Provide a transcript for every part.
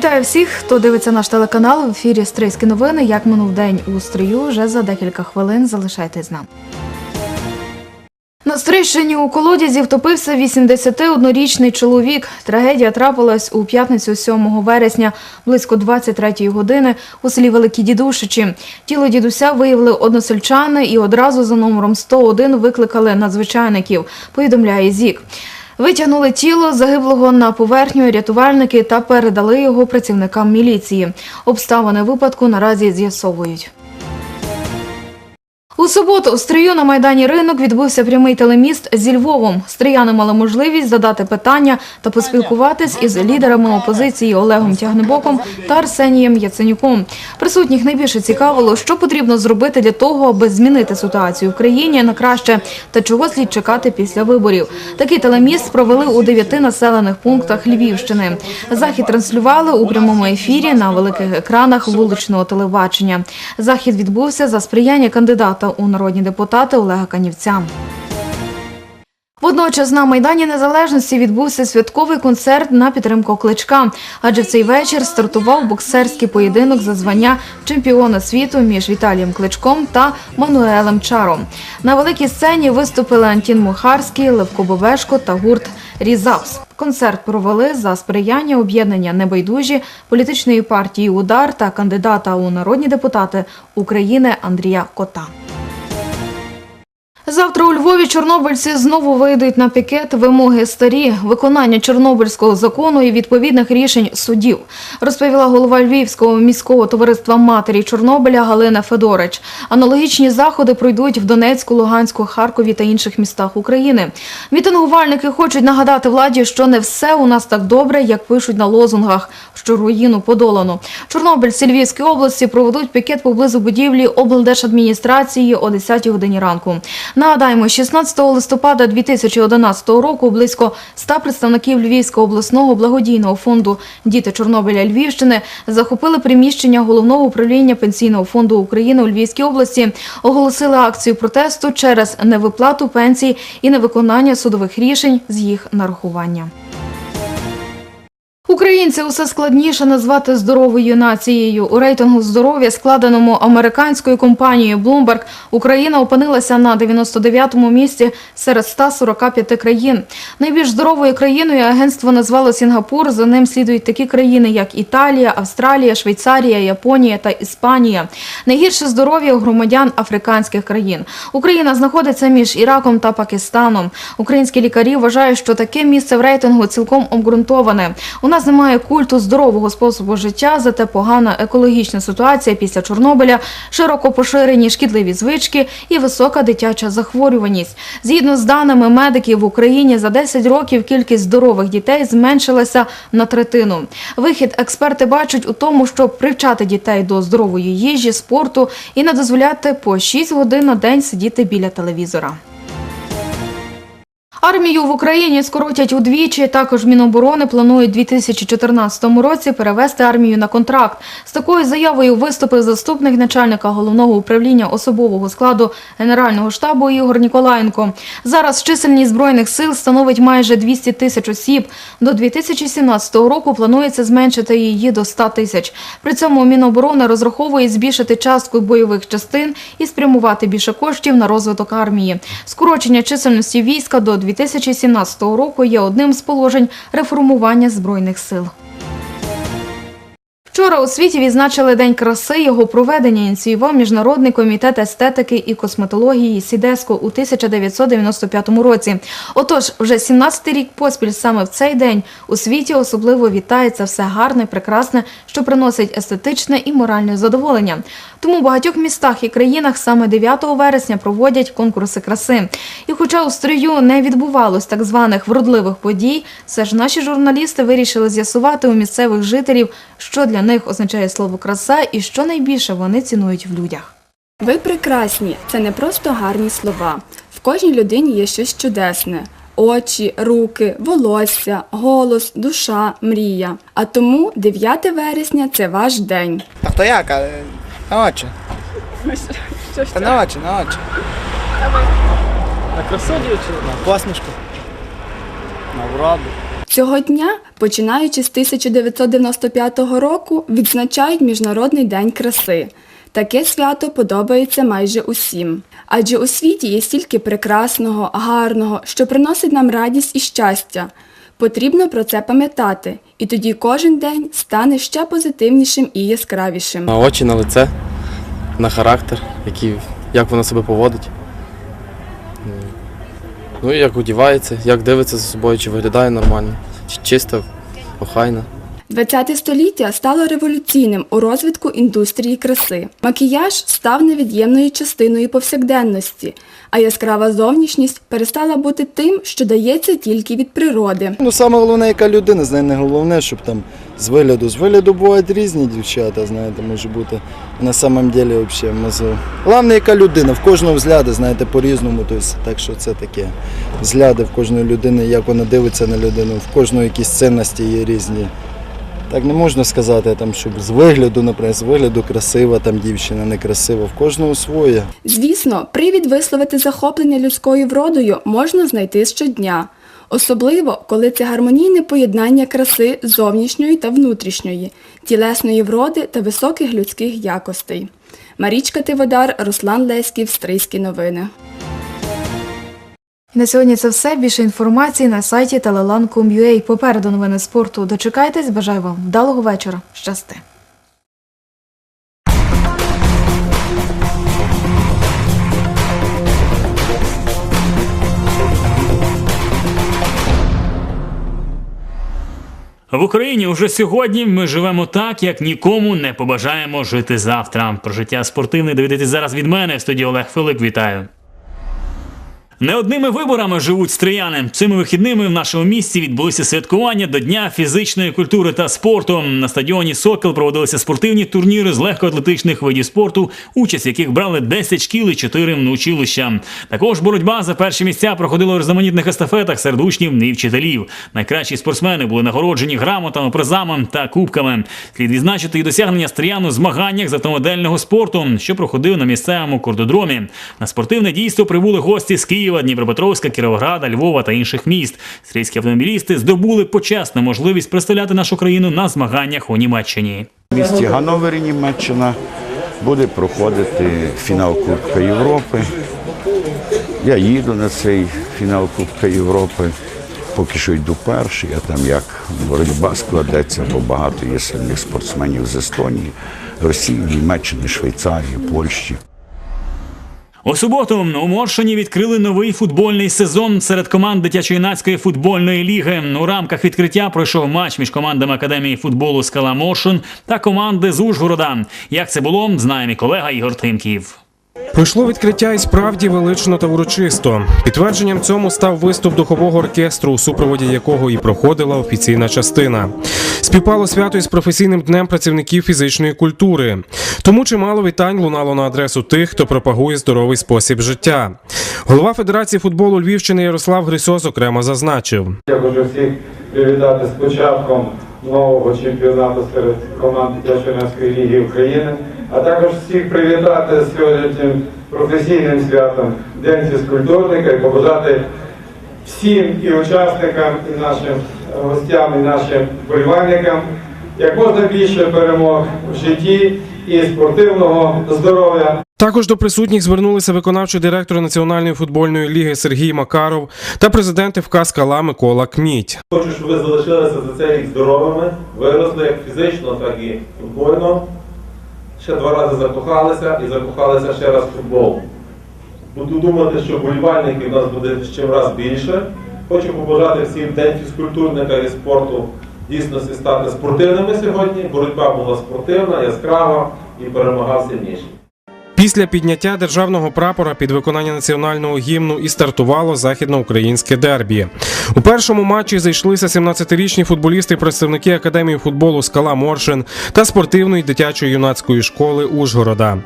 Вітаю всіх, хто дивиться наш телеканал в ефірі Стрийські новини. Як минув день у стрию, вже за декілька хвилин залишайтесь з нами. На Стрийщині у колодязі втопився 81-річний чоловік. Трагедія трапилась у п'ятницю 7 вересня близько 23-ї години у селі Великі Дідушичі. Тіло дідуся виявили односельчани і одразу за номером 101 викликали надзвичайників, повідомляє ЗІК. Витягнули тіло загиблого на поверхню рятувальники та передали його працівникам міліції. Обставини випадку наразі з'ясовують. У суботу у Стрию на Майдані Ринок відбувся прямий телеміст зі Львовом. Стрияни мали можливість задати питання та поспілкуватись із лідерами опозиції Олегом Тягнебоком та Арсенієм Яценюком. Присутніх найбільше цікавило, що потрібно зробити для того, аби змінити ситуацію в країні на краще та чого слід чекати після виборів. Такий телеміст провели у дев'яти населених пунктах Львівщини. Захід транслювали у прямому ефірі на великих екранах вуличного телебачення. Захід відбувся за сприяння кандидата у народні депутати Олега Канівця. Водночас на Майдані Незалежності відбувся святковий концерт на підтримку Кличка, адже в цей вечір стартував боксерський поєдинок за звання чемпіона світу між Віталієм Кличком та Мануелем Чаром. На великій сцені виступили Антін Мухарський, Левко Бобешко та гурт Різапс. Концерт провели за сприяння об'єднання небайдужі політичної партії Удар та кандидата у народні депутати України Андрія Кота. Завтра у Львові чорнобильці знову вийдуть на пікет вимоги старі виконання чорнобильського закону і відповідних рішень судів, розповіла голова Львівського міського товариства матері Чорнобиля Галина Федорич. Аналогічні заходи пройдуть в Донецьку, Луганську, Харкові та інших містах України. Мітингувальники хочуть нагадати владі, що не все у нас так добре, як пишуть на лозунгах, що руїну подолано. Чорнобильці Львівської області проведуть пікет поблизу будівлі облдержадміністрації о 10 годині ранку. Нагадаємо, 16 листопада 2011 року близько 100 представників Львівського обласного благодійного фонду Діти Чорнобиля Львівщини захопили приміщення головного управління пенсійного фонду України у Львівській області, оголосили акцію протесту через невиплату пенсій і невиконання судових рішень з їх нарахування. Українці усе складніше назвати здоровою нацією. У рейтингу здоров'я, складеному американською компанією Bloomberg, Україна опинилася на 99-му місці серед 145 країн. Найбільш здоровою країною агентство назвало Сінгапур. За ним слідують такі країни, як Італія, Австралія, Швейцарія, Японія та Іспанія. Найгірше здоров'я у громадян африканських країн. Україна знаходиться між Іраком та Пакистаном. Українські лікарі вважають, що таке місце в рейтингу цілком обґрунтоване. У нас немає культу здорового способу життя, зате погана екологічна ситуація після Чорнобиля, широко поширені шкідливі звички і висока дитяча захворюваність. Згідно з даними медиків в Україні, за 10 років кількість здорових дітей зменшилася на третину. Вихід експерти бачать у тому, щоб привчати дітей до здорової їжі, спорту і не дозволяти по 6 годин на день сидіти біля телевізора. Армію в Україні скоротять удвічі. Також Міноборони планують у 2014 році перевести армію на контракт. З такою заявою виступив заступник начальника головного управління особового складу Генерального штабу Ігор Ніколаєнко. Зараз чисельність збройних сил становить майже 200 тисяч осіб. До 2017 року планується зменшити її до 100 тисяч. При цьому Міноборони розраховує збільшити частку бойових частин і спрямувати більше коштів на розвиток армії. Скорочення чисельності війська до 2017 року є одним з положень реформування збройних сил. Вчора у світі відзначили День краси. Його проведення ініціював Міжнародний комітет естетики і косметології Сідеско у 1995 році. Отож, вже 17-й рік поспіль саме в цей день у світі особливо вітається все гарне, прекрасне, що приносить естетичне і моральне задоволення. Тому в багатьох містах і країнах саме 9 вересня проводять конкурси краси. І хоча у стрию не відбувалось так званих вродливих подій, все ж наші журналісти вирішили з'ясувати у місцевих жителів, що для них означає слово краса і що найбільше вони цінують в людях. Ви прекрасні, це не просто гарні слова. В кожній людині є щось чудесне: очі, руки, волосся, голос, душа, мрія. А тому 9 вересня це ваш день. Так то як? а, На очі. Та на очі, на очі. На красу дівчина? На посмішку. На вроду. Цього дня, починаючи з 1995 року, відзначають Міжнародний день краси. Таке свято подобається майже усім. Адже у світі є стільки прекрасного, гарного, що приносить нам радість і щастя. Потрібно про це пам'ятати, і тоді кожен день стане ще позитивнішим і яскравішим. На очі, на лице, на характер, який, як воно себе поводить. Ну як одівається, як дивиться за собою, чи виглядає нормально, чисто, охайно. 20 століття стало революційним у розвитку індустрії краси. Макіяж став невід'ємною частиною повсякденності, а яскрава зовнішність перестала бути тим, що дається тільки від природи. Ну, саме головне, яка людина, знає, не головне, щоб там з вигляду. З вигляду бувають різні дівчата, знаєте, може бути на самом деле взагалі. мазо. Головне, яка людина, в кожного взгляди, знаєте, по-різному. Тобто, так що це таке. Взгляди в кожної людини, як вона дивиться на людину, в кожної якісь цінності є різні. Так не можна сказати, там, щоб з вигляду, наприклад, з вигляду красива там дівчина, некрасива, в кожного своє. Звісно, привід висловити захоплення людською вродою можна знайти щодня. Особливо, коли це гармонійне поєднання краси зовнішньої та внутрішньої, тілесної вроди та високих людських якостей. Марічка Тиводар, Руслан Леськів, Стрийські новини. На сьогодні це все. Більше інформації на сайті telelan.com.ua. Попереду новини спорту. Дочекайтесь. Бажаю вам вдалого вечора. Щасти. В Україні уже сьогодні ми живемо так, як нікому не побажаємо жити завтра. Про життя спортивне доведетесь зараз від мене. В студії Олег Филип. Вітаю. Не одними виборами живуть стрияни. Цими вихідними в нашому місті відбулися святкування до Дня фізичної культури та спорту. На стадіоні Сокіл проводилися спортивні турніри з легкоатлетичних видів спорту, участь яких брали 10 шкіл і 4 училища. Також боротьба за перші місця проходила у різноманітних естафетах серед учнів і вчителів. Найкращі спортсмени були нагороджені грамотами, призами та кубками. Слід відзначити і досягнення стріян у змаганнях з автомодельного спорту, що проходив на місцевому кордодромі. На спортивне дійство прибули гості з Києва, Дніпропетровська, Кіровограда, Львова та інших міст. Стрійські автомобілісти здобули почесну можливість представляти нашу країну на змаганнях у Німеччині. В місті Ганновері, Німеччина, буде проходити фінал Кубка Європи. Я їду на цей фінал Кубка Європи. Поки що йду перший, а там як боротьба складеться, бо багато є сильних спортсменів з Естонії, Росії, Німеччини, Швейцарії, Польщі. У суботу у Моршині відкрили новий футбольний сезон серед команд дитячо-юнацької футбольної ліги. У рамках відкриття пройшов матч між командами академії футболу Скала Моршин та команди з Ужгорода. Як це було, знає мій колега Ігор Тимків. Пройшло відкриття і справді велично та урочисто. Підтвердженням цьому став виступ духового оркестру, у супроводі якого і проходила офіційна частина. Співпало свято із професійним днем працівників фізичної культури. Тому чимало вітань лунало на адресу тих, хто пропагує здоровий спосіб життя. Голова Федерації футболу Львівщини Ярослав Грисьос окремо зазначив. Я хочу всіх привітати з початком нового чемпіонату серед команд Дитячо-юнацької ліги України, а також всіх привітати сьогоднішнім професійним святом День фізкультурника і побажати всім і учасникам, і нашим гостям, і нашим вболівальникам як можна більше перемог в житті і спортивного здоров'я. Також до присутніх звернулися виконавчий директор Національної футбольної ліги Сергій Макаров та президент ФК «Скала» Микола Кміть. Хочу, щоб ви залишилися за цей рік здоровими, виросли як фізично, так і футбольно. Ще два рази закохалися і закохалися ще раз в футбол. Буду думати, що болівальників у нас буде чим раз більше. Хочу побажати всім день фізкультурника і спорту дійсно стати спортивними сьогодні. Боротьба була спортивна, яскрава і перемагав сильніший. Після підняття державного прапора під виконання національного гімну і стартувало західноукраїнське дербі. У першому матчі зайшлися 17-річні футболісти, представники академії футболу Скала Моршин та спортивної дитячої юнацької школи Ужгорода.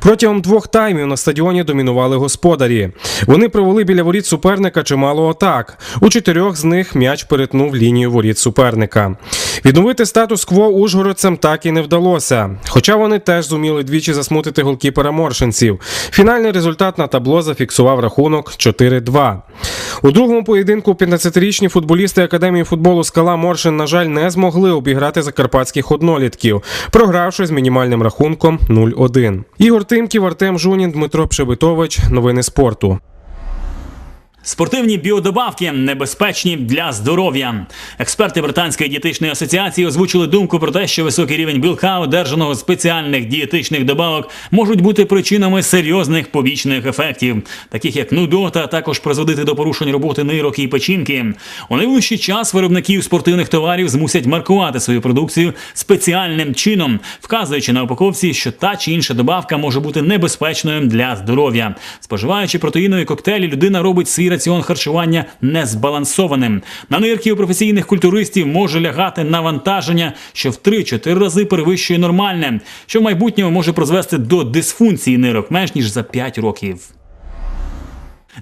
Протягом двох таймів на стадіоні домінували господарі. Вони провели біля воріт суперника чимало атак. У чотирьох з них м'яч перетнув лінію воріт суперника. Відновити статус-кво ужгородцям так і не вдалося. Хоча вони теж зуміли двічі засмутити голкіпера моршинців. Фінальний результат на табло зафіксував рахунок 4-2. У другому поєдинку 15-річні футболісти Академії футболу Скала Моршин, на жаль, не змогли обіграти закарпатських однолітків, програвши з мінімальним рахунком 0-1. Ігор Тимків, Артем Жунін, Дмитро Пшебитович. Новини спорту. Спортивні біодобавки небезпечні для здоров'я. Експерти Британської дієтичної асоціації озвучили думку про те, що високий рівень білка, одержаного спеціальних дієтичних добавок, можуть бути причинами серйозних побічних ефектів, таких як нудота, а також призводити до порушень роботи нирок і печінки. У найближчий час виробників спортивних товарів змусять маркувати свою продукцію спеціальним чином, вказуючи на упаковці, що та чи інша добавка може бути небезпечною для здоров'я. Споживаючи протеїнові коктейлі, людина робить свій раціон харчування незбалансованим. На нирки у професійних культуристів може лягати навантаження, що в 3-4 рази перевищує нормальне, що в майбутньому може призвести до дисфункції нирок менш ніж за 5 років.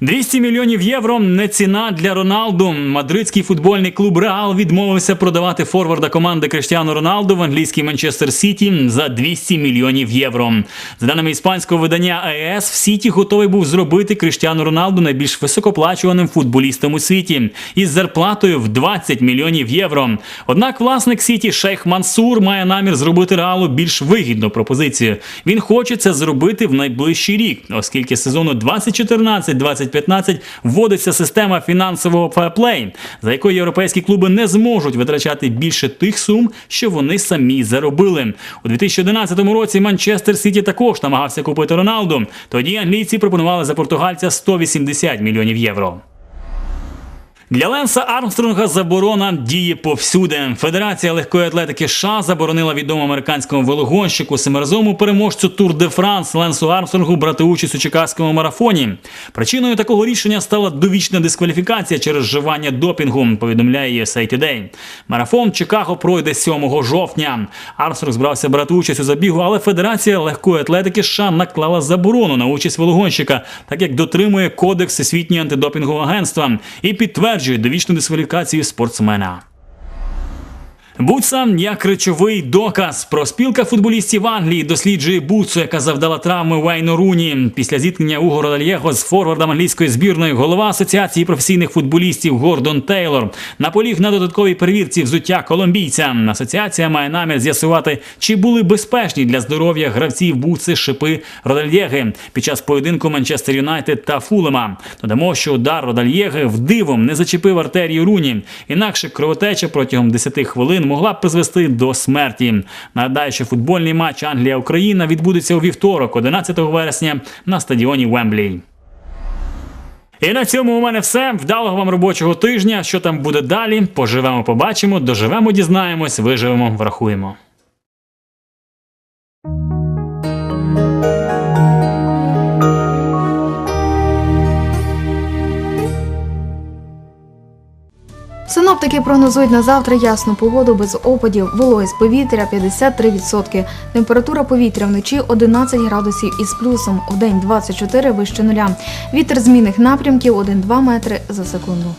200 мільйонів євро не ціна для Роналду. Мадридський футбольний клуб Реал відмовився продавати форварда команди Криштіану Роналду в англійський Манчестер Сіті за 200 мільйонів євро. За даними іспанського видання АЕС, в Сіті готовий був зробити Криштіану Роналду найбільш високоплачуваним футболістом у світі із зарплатою в 20 мільйонів євро. Однак власник Сіті Шейх Мансур має намір зробити Реалу більш вигідну пропозицію. Він хоче це зробити в найближчий рік, оскільки сезону 2014-2015 вводиться система фінансового феплей, за якою європейські клуби не зможуть витрачати більше тих сум, що вони самі заробили. У 2011 році Манчестер Сіті також намагався купити Роналду. Тоді англійці пропонували за португальця 180 мільйонів євро. Для Ленса Армстронга заборона діє повсюди. Федерація легкої атлетики США заборонила відомому американському велогонщику семиразовому переможцю Тур де Франс Ленсу Армстронгу брати участь у чикаському марафоні. Причиною такого рішення стала довічна дискваліфікація через вживання допінгу. Повідомляє USA Today. Марафон Чикаго пройде 7 жовтня. Армстронг збирався брати участь у забігу, але Федерація легкої атлетики США наклала заборону на участь велогонщика, так як дотримує кодекс Всесвітнього антидопінгового агентства і підтверджує довічну дискваліфікацію спортсмена. Бутса як речовий доказ. Проспілка футболістів Англії досліджує Бутсу, яка завдала травми Вейну Руні. Після зіткнення Уго Родальєго з форвардом англійської збірної голова асоціації професійних футболістів Гордон Тейлор наполіг на додатковій перевірці взуття колумбійця. Асоціація має намір з'ясувати, чи були безпечні для здоров'я гравців Бутси шипи Родальєги під час поєдинку Манчестер Юнайтед та Фулема. Додамо, що удар Родальєги вдивом не зачепив артерію Руні. Інакше кровотеча протягом 10 хвилин могла призвести до смерті. Нагадаю, що футбольний матч Англія-Україна відбудеться у вівторок, 11 вересня, на стадіоні Вемблі. І на цьому у мене все. Вдалого вам робочого тижня. Що там буде далі? Поживемо, побачимо, доживемо, дізнаємось, виживемо, врахуємо. Синоптики прогнозують на завтра ясну погоду без опадів, вологість повітря 53%, температура повітря вночі 11 градусів із плюсом, в день 24 вище нуля. Вітер змінних напрямків 1-2 метри за секунду.